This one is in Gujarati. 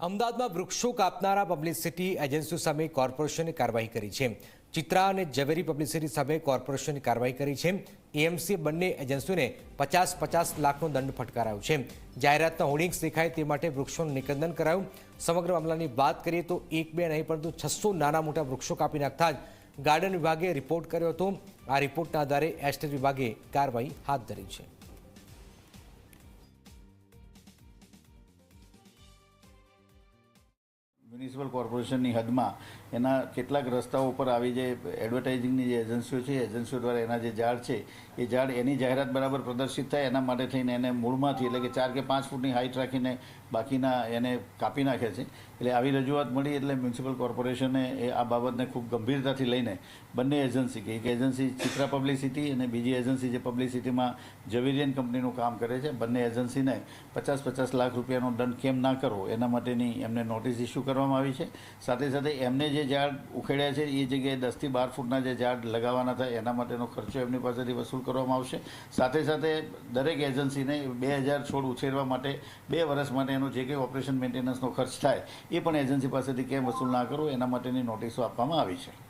અમદાવાદમાં વૃક્ષો કાપનારા પબ્લિસિટી એજન્સીઓ સામે કોર્પોરેશને કાર્યવાહી કરી છે. ચિત્રા અને ઝવેરી પબ્લિસિટી સામે કોર્પોરેશને કાર્યવાહી કરી છે. એએમસીએ બંને એજન્સીઓને પચાસ પચાસ લાખનો દંડ ફટકારાયો છે. જાહેરાતના હોર્ડિંગ્સ દેખાય તે માટે વૃક્ષોનું નિકંદન કરાયું. સમગ્ર મામલાની વાત કરીએ તો એક બે નહીં, પરંતુ છસો નાના મોટા વૃક્ષો કાપી નાખતા જ ગાર્ડન વિભાગે રિપોર્ટ કર્યો હતો. આ રિપોર્ટના આધારે એસ્ટેટ વિભાગે કાર્યવાહી હાથ ધરી છે. મ્યુનિસિપલ કોર્પોરેશનની હદમાં એના કેટલાક રસ્તાઓ ઉપર આવી જે એડવર્ટાઇઝિંગની જે એજન્સીઓ છે, એજન્સીઓ દ્વારા એના જે ઝાડ છે, એ ઝાડ એની જાહેરાત બરાબર પ્રદર્શિત થાય એના માટે થઈને એને મૂળમાંથી એટલે કે ચાર કે પાંચ ફૂટની હાઇટ રાખીને બાકીના એને કાપી નાખે છે. એટલે આવી રજૂઆત મળી એટલે મ્યુનિસિપલ કોર્પોરેશને એ આ બાબતને ખૂબ ગંભીરતાથી લઈને બંને એજન્સી કે એક એજન્સી ચિત્રા પબ્લિસિટી અને બીજી એજન્સી જે પબ્લિસિટીમાં ઝવેરિયન કંપનીનું કામ કરે છે. બંને એજન્સીને પચાસ પચાસ લાખ રૂપિયાનો દંડ કેમ ના કરવો એના માટેની એમને નોટિસ ઇસ્યુ કરવામાં આવી છે. સાથે સાથે એમને જે ઝાડ ઉખેડ્યા છે, એ જગ્યાએ દસથી બાર ફૂટના જે ઝાડ લગાવવાના થાય એના માટેનો ખર્ચો એમની પાસેથી વસૂલ કરવામાં આવશે. સાથે સાથે દરેક એજન્સીને બે હજાર છોડ ઉછેરવા માટે બે વર્ષ માટે એનું જે કંઈ ઓપરેશન મેન્ટેનન્સનો ખર્ચ થાય, એ પણ એજન્સી પાસેથી કેમ વસૂલ ના કરવો એના માટેની નોટિસો આપવામાં આવી છે.